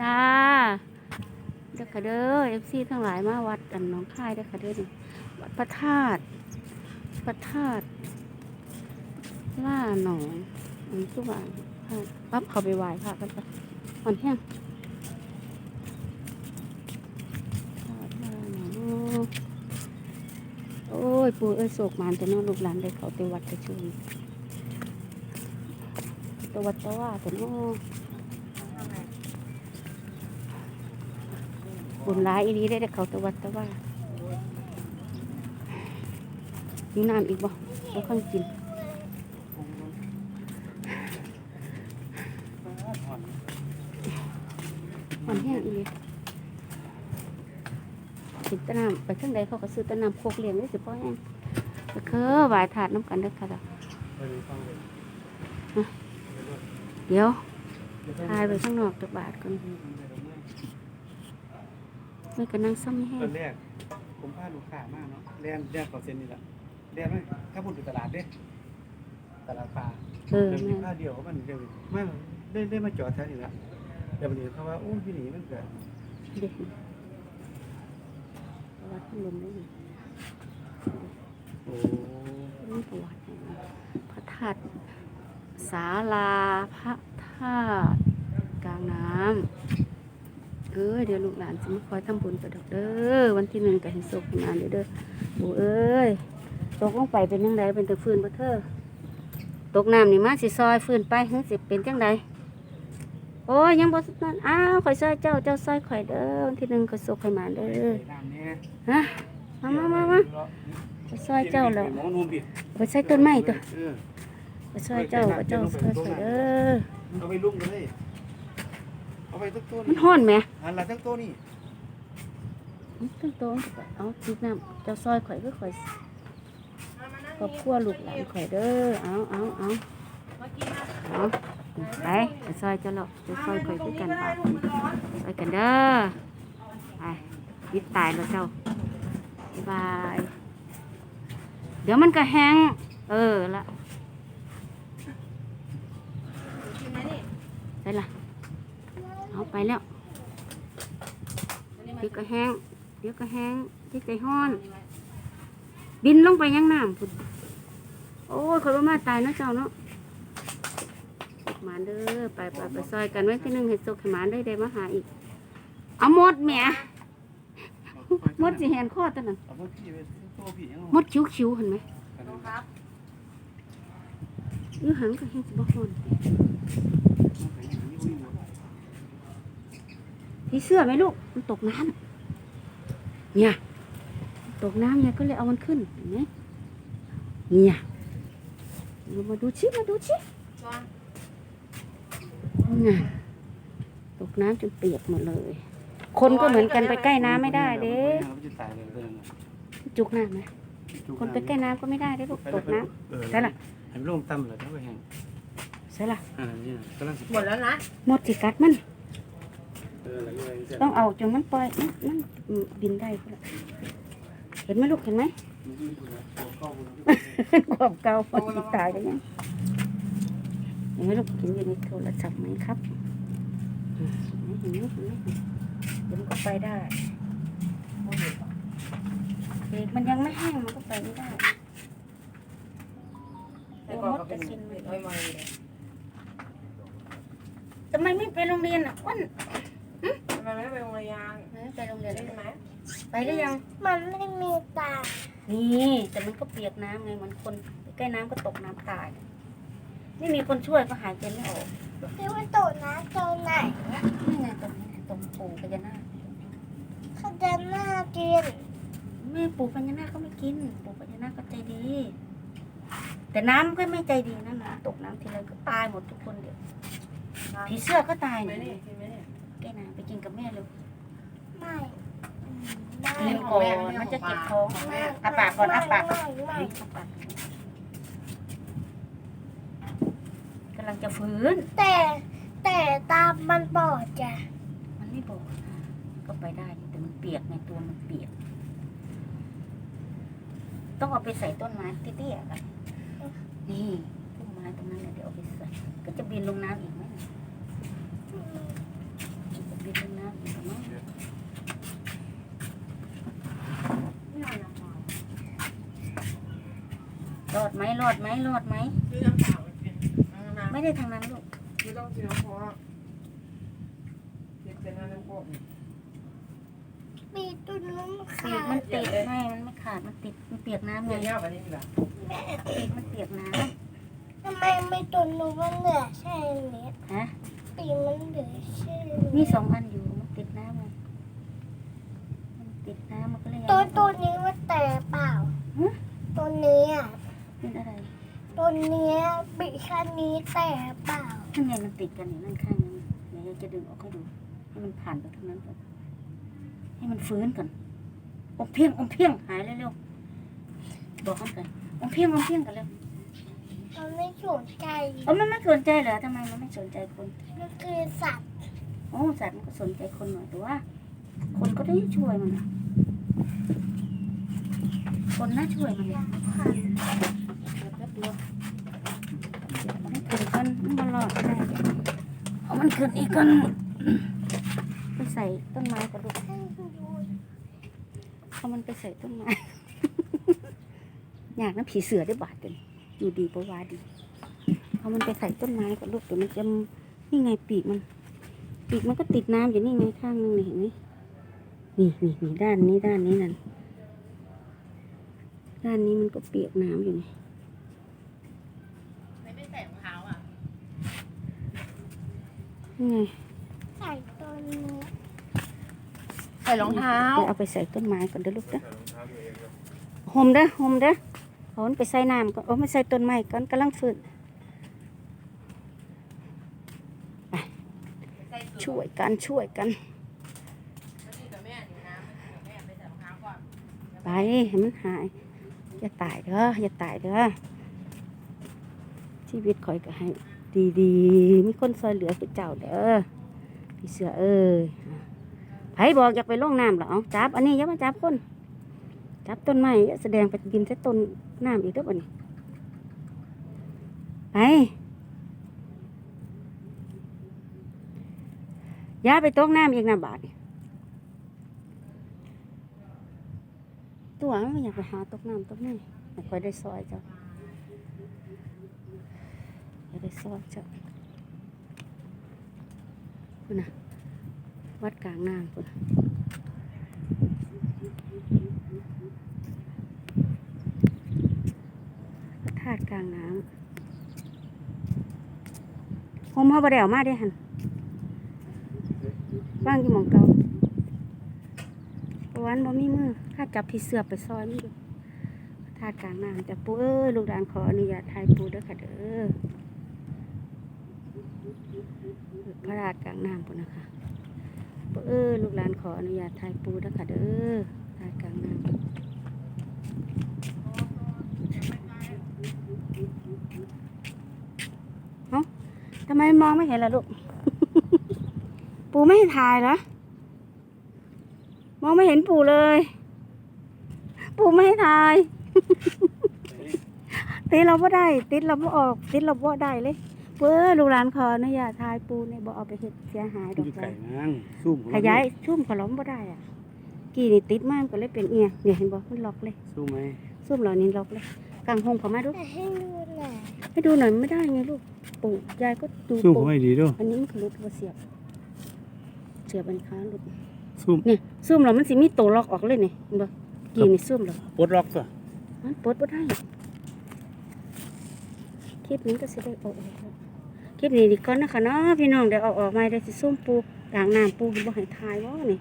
จ้าเด้อค่ะเด้อเอฟซีทั้งหลายมาวัดอันน้องค่ายเด้อค่ะเด้อนี่วัดพระธาตุพระธาตุล่าหนองอันสุวรรณปั๊บเขาไปไหว้พระกันไปอ่อนแห้งธาตุล่าหนองโอ้ย ปู่เอ้ยโศกมานแต่นองลูกหลานได้เขาไปวัดไปชุม ตวัดตะว่าแต่น้องบุญร้ายอีนี้ได้แต่เขาตวัดตะว่ามีน้ำอีกบ่แล้วค่อยกินมันแห้งอีนี้กินตะน้ำไปข้างใดเขาก็ซื้อตะน้ำโคกเลี้ยงได้สิพ่อแห้งก็คือหวายถาดน้ำกันเด้อค่ะล่ะ เดี๋ยวทายไปข้างนอกตะบาทกันไม่ก็นั่งซ้ำแห้ตองนแรกผมพาลูกค้ามากเนาะแลนแลนก่อนเซ็นนี่แหละแลนไหมถ้าพูดถึงตลาดเด้ตลาดปลาเออเดี๋ยวมีแม่ผ้าเดียวเขามันเดียวไม่ได้ได้มาจอดแถวนี้ละเดี๋ยววันนี้เขาว่าโอ้พี่หนีมันเกิดเด็กประวัติลมได้ไหมโอ้นี่ประวัตินะพระธาตุ ศาลาพระธาตุกลางน้ำเออเดี๋ยวลูกหลานจะมาคอยทำบุญไปดอกเด้อวันที่หนึ่งกับเห็นศพงานเด้อเด้อโอ้เอ้ยตกลงไปเป็นยังไงเป็นตะฟืนบ่เธอตกน้ำนี่มาสิซอยฟืนไปเฮ้ยสิเป็นจังไดโอ้ยยังบ่นั่นอ้าวข่อยซอยเจ้าเจ้าซอยข่อยเด้อวันที่หนึ่งข่อยศพข่อยมาเด้อน้ำเนี่ยฮะมามามามาไปซอยเจ้าแล้วหมอนุ่มดิไปใส่ต้นไม้ตัวเออ ไปซอยเจ้ากับเจ้าซอยข่อยเด้อเอาไปลุ่มเลยเอาไปตั้งต้นมันห้อนไหมอันละตั้งต้นนี่ต้นโตเอาจิบน้ำเจ้าซอยข่อยก็ข่อยครอบครัวลูกหลานข่อยเด้อเอาเอาเอาเอาไปไปซอยเจ้าแล้วไปซอยข่อยคือกันไปไปกันเด้อไปยิดตายแล้วเจ้าบ๊ายบาย เดี๋ยวมันก็แห้งเออละ ไปละเอาไปแล้ว เดี๋ยวก็แห้ง เดี๋ยวก็แห้งเดี๋ยวใจห้อน บินลงไปยังน้ำพุ่นโอ้ยคนว่ามาตายเนาะเจ้าเนาะหมาเด้อไปไปไปซอยกันไว้ที่หนึ่งเห็ดสุกให้หมาได้ได้มาหาอีก เอาหมดแหม่หมดสิแหนข้อตัวนั้นเอาพวกพี่ไปตัวพี่ยังหมดคิ้วคิ้วๆเห็นไหมยื้อหังก็แห้งสิบ่ฮ้อน พี่เสื้อไหมลูก มันตกน้ำเนี่ย ตกน้ำเนี่ยก็เลยเอามันขึ้นเห็นไหมเนี่ยเรามาดูชิมาดูชิน่ะตกน้ำจนเปียกหมดเลย คนก็เหมือนกันไปใกล้น้ำไม่ได้เด้จุกน้ำไหมคนไปใกล้น้ำก็ไม่ได้เด้ลูกตกน้ำใช่ล่ะให้มันลงต่ำเลยถ้าไปแห้ง ช่ล่ะอ่านี่กำลังสิหมดแล้วนะหมดสิกัดมัน เออแล้วยังไงต้องเอาจนมันปล่อยมันมันบินได้พุ่นล่ะเห็นไหมลูกเห็นไหมความเก่ามันสิตายกันยังเห็นไหมลูกเห็นอยู่ในโทรศัพท์ไหมครับอืมเห็นไหมเห็นไหมเห็นไหมเดี๋ยวมันก็ไปได้เด็กมันยังไม่แห้งมันก็ไปไม่ได้ แต่ก่อนก็เป็นเด็กน้อยมาเลยทำ ไมไม่ไปโรงเรียนอะอ้วนทำไมไม่ไปโรงเรียนเออไปโรงเรียนได้ไหมไปหรือยัง มันไม่มีตา นี่แต่มันก็เปียกน้ำไงเหมันคนใกล้น้ำก็ตกน้ำตายไม่มีคนช่วยก็หายใจไม่ออกพี่ว่าโตนะโตไหนนี่ไงตรงนี้ตรงปู่พญานาคเขาจะน่ากินแม่ปู่พญานาคก็ไม่กิน ปู่พญานาคก็ใจดี แต่น้ำก็ไม่ใจดีนะน้ำตกน้ำทีไรก็ตายหมดทุกคนเดี๋ยว ผีเสื้อก็ตายไหมเนี่ยนี่กินไหมเนี่ยแกน้ำไปกินกับแม่เลยไม่อืมกินก่อนมันจะเจ็บท้องไม่อาปากก่อนอาปากไม่ไม่เฮ้ยอาปากกำลังจะฟื้น แต่แต่ตามันบอดจ้ะ มันไม่บอกนะก็ไปได้อยู่แต่มันเปียกในตัวมันเปียก ต้องเอาไปใส่ต้นไม้เตี้ยๆกันนี่ต้นไม้ตรงนั้นแหละเดี๋ยวเอาไปใส่ก็จะบินลงน้ำอีกไหมเนี่ย อืม จะบินลงน้ำอีกไหม ไม่เอาน้ำเปล่าร อด ไหมรอดไหมรอดไหม ซื้อน้ำเปล่าไปกินน้ำน้ำไม่ได้ทางนั้นลูก ไม่ต้องกินน้ำเพราะว่าเด็กเป็นน้ำโคกปีตุนน้ำปีขากมันดติดไม่มันไม่ขาด มันติด มันเปียกน้ำไงเงี้ยแบบนี้มีหรอปีกมันเปียกน้ทำไมไม่ตุนนมมันเหลือแค่นี้ำฮะ ปีมันเหลือแค่มีสองอันอยู่ มันติดน้ำไงมันติดน้ำมันก็เลยยังตัวไม่อตัวอก นี้มันแต่เปล่าฮะตัวนี้อะ เป็นอะไรตัวเนี้ยปีแค่นี้แต่เปล่าข้างในมันติดกันอยู่นั่นข้างนั้นเดี๋ยวเราจะดึงออกให้ดูให้มันผ่านไปทางนั้นก่อนให้มันฟื้นก่อนอมเพียงอมเพียงหายเร็วๆบอกมันกันอมเพียงอมเพียงกันเร็วมันไม่สนใจเอ๋อมันไม่สนใจเหรอทำไมมันไม่สนใจคนมันคือสัตว์โอ้สัตว์มันก็สนใจคนหน่อยแต่ว่า คนก็ได้ช่วยมันนะคนน่าช่วยมันเนี่ย ขึ้นกันมันรอดได้เอามันขึ้นอีกกันไปใส่ต้นไม้ก่อนลูกเอามันไปใส่ต้นไม้อยากน้ำผีเสือได้บาดกันอยู่ดีปะวาดี เอามันไปใส่ต้นไม้ก่อนลูกเดี๋ยวมันจะนี่ไงปีกมัน ปีกมันก็ติดน้ำอยู่นี่ไงข้างนึงนี่เห็นไหมนี่นี่นี่ด้านนี้ด้านนี้นั่นด้านนี้มันก็เปียกน้ำอยู่นี่ ไงใส่ตัวนี้ใส่รองเท้าเดี๋ยวเอาไปใส่ต้นไม้ก่อนเด้อลูกเด้อโฮมเด้อโฮมเด้อเอามันไปใส่น้ำก่อนเอามาใส่ต้นไม้ก่อนกำลังฟื้นไปช่วยกันช่วยกันกับแม่อยู่น้ำแม่ไปใส่รองเท้าก่อนไปให้มันหาย อย่าตายเด้ออย่าตายเด้อชีวิตคอยก็ให้ ดีๆ มีคนซอยเหลือคือเจ้าเด้อพี่เสือเอ้ยไผบอกอยากไปล่องน้ำเหรอจับ อันนี้อย่ามาจับคนจับต้นไม้อย่าแสดงไปบินใส่ต้นน้ำอีกเด้อบัดนี้ไปอย่าไปตกน้ำอีกนะบาดนี้ตัวมันอยากไปหาตกน้ำตกนี่ไม่ค่อยได้ซอยเจ้า ซอยเจ้าคุณน่ะวัดกลางน้ำคุณธาตุกลางน้ำโฮมเฮาบ่ได้เอามาเด้หันว่างอยู่หมองเก่าประวันบ่มีมือข้าจับพี่เสือไปซอยนี่ดูพระธาตุกลางน้ำแต่ปูเอ้ยลูกหลานขออนุญาตถ่ายปูเด้อค่ะเด้อ พระธาตุกลางน้ำพุ่นนะคะเออลูกหลานขออนุญาตถ่ายปูนะคะเด้อถ่ายกลางน้ำเอ้าทำไมมองไม่เห็นล่ะลูก ปูไม่ให้ถ่ายเหรอมองไม่เห็นปูเลย ปูไม่ให้ถ่าย ติดเราบ่ได้ ติดเราบ่ออก ติดเราบ่ได้เลย เว้อลูกหลานขออนุญาตถ่ายปูเนี่ยบ่เอาไปเฮ็ดเสียหายดอกอยู่จ้ะไก่นั่งซุ่มของขยายชุ่มขล้อมบ่ได้อะ กี่นี่ติดมากก็เลยเป็นเอียงเนี่ยเห็นบ่มันล็อกเลยซุ่มไหมซุ่มเหล่านี้ล็อกเลยกลางห้องเขามาดูแต่ให้ดูหน่อยให้ดูหน่อยไม่ได้ไงลูกปู่ยายก็ดูซุ่มปู่เขาให้ดีด้วยอันนี้มันคือรุดว่าเสียบเสียบอันค้าหลุดซุ่มเนี่ยซุ่มเรามันสิมีตัวล็อกออกเลยนี่เห็นบ่กี่นี่ซุ่มเราปลดล็อกตัวมันปลดบ่ได้คลิปนี้ก็สิได้ออกแล้ว คลิปนี้ดีก่อนนะคะเนาะพี่น้องเดี๋ยวเอาออกมาเดี๋ยวสิซุ่มปูกลางน้ำปูบ่ให้ทายว่านี่